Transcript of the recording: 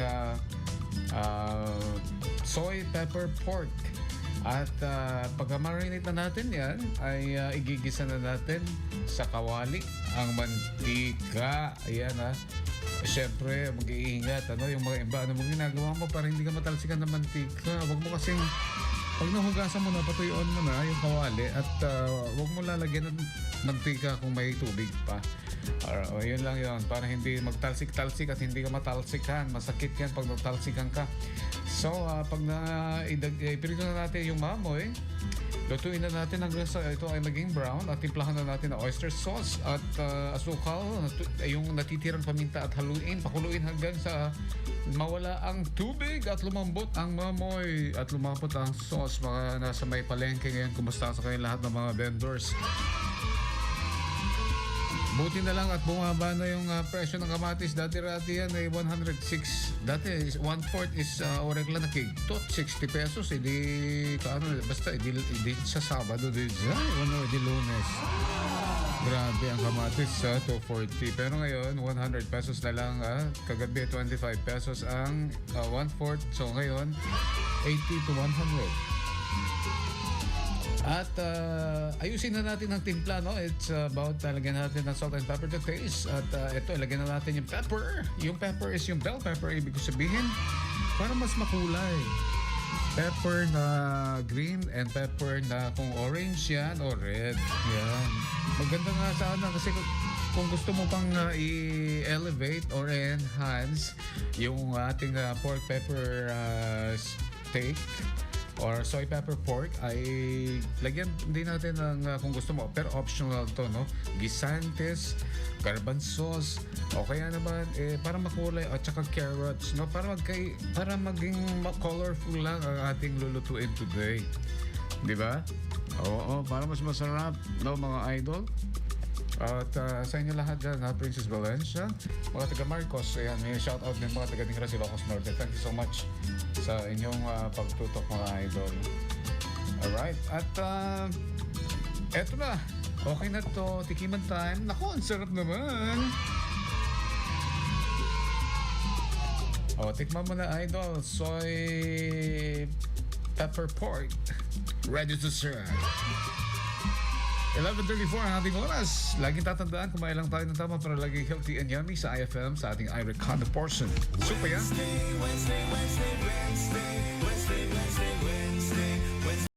uh, uh, soy pepper pork. At uh, pagka marinate na natin yan, ay uh, igigisa na natin sa kawali ang mantika. Ayan ha. Siyempre, mag-iingat. Ano, yung mga iba, ano mo ginagawa mo para hindi ka matalsikan ng mantika. Huwag mo kasing, pag nahugasan mo na, patuyuan mo na yung kawali at uh, huwag mo lalagyan ng mantika kung may tubig pa. Or, o, yun lang yun. Para hindi magtalsik-talsik at hindi ka matalsikan. Masakit yan pag magtalsikan ka. So, ah, pag na idag, eh, na natin yung mamoy, lutuin na natin hanggang sa ito ay maging brown at timplahan na natin ng oyster sauce at ah, asukal, eh, yung natitirang paminta at haluin, pakuluin hanggang sa mawala ang tubig at lumambot ang mamoy at lumapot ang sauce. Mga nasa may palengke ngayon, kumusta sa kayo lahat ng mga vendors. Buti na lang at bumaba na yung ah, presyo ng kamatis. Dati-rati yan ay 106. Dati, is- one fourth is uh, oregla na kigtot, 60 pesos. Hindi, kaano, basta, hindi, hindi sa Sabado, di, ay, ano, di lunes. Grabe ang kamatis sa 240. Pero ngayon, 100 pesos na lang. Ah. Kagabi, 25 pesos ang ah, one fourth. So ngayon, 80 to 100. At uh, ayusin na natin ang timpla, no? It's about uh, lagyan natin ng salt and pepper to taste. At uh, ito, lagyan na natin yung pepper. Yung pepper is yung bell pepper, ibig sabihin. Para mas makulay. Pepper na green and pepper na kung orange yan o red. Yan. Maganda nga sana kasi kung- kung gusto mo pang uh, i-elevate or enhance yung ating uh, pork pepper uh, steak or soy pepper pork ay lagyan din natin ng uh, kung gusto mo. Pero optional to no? Gisantes garbanzos o kaya naman eh, para makulay at saka carrots no? Para magkay para maging ma- colorful lang ang ating lulutuin today. Di ba? Oo. Para mas masarap no mga idol at uh, sa inyo lahat dyan, ha, Princess Valencia, mga taga Marcos, ayan, may shout out din mga taga Dingra Ilocos Norte. Thank you so much sa inyong uh, pagtutok mga idol. Alright, at uh, eto na. Okay na to, tikiman time. Naku, ang sarap naman. O, tikman mo na idol, soy pepper pork. Ready to serve. 11.34 ang ating oras. Laging tatandaan, kumain lang tayo ng tama para laging healthy and yummy sa IFM sa ating iRecon portion. Super yan. Wednesday, Wednesday, Wednesday, Wednesday, Wednesday.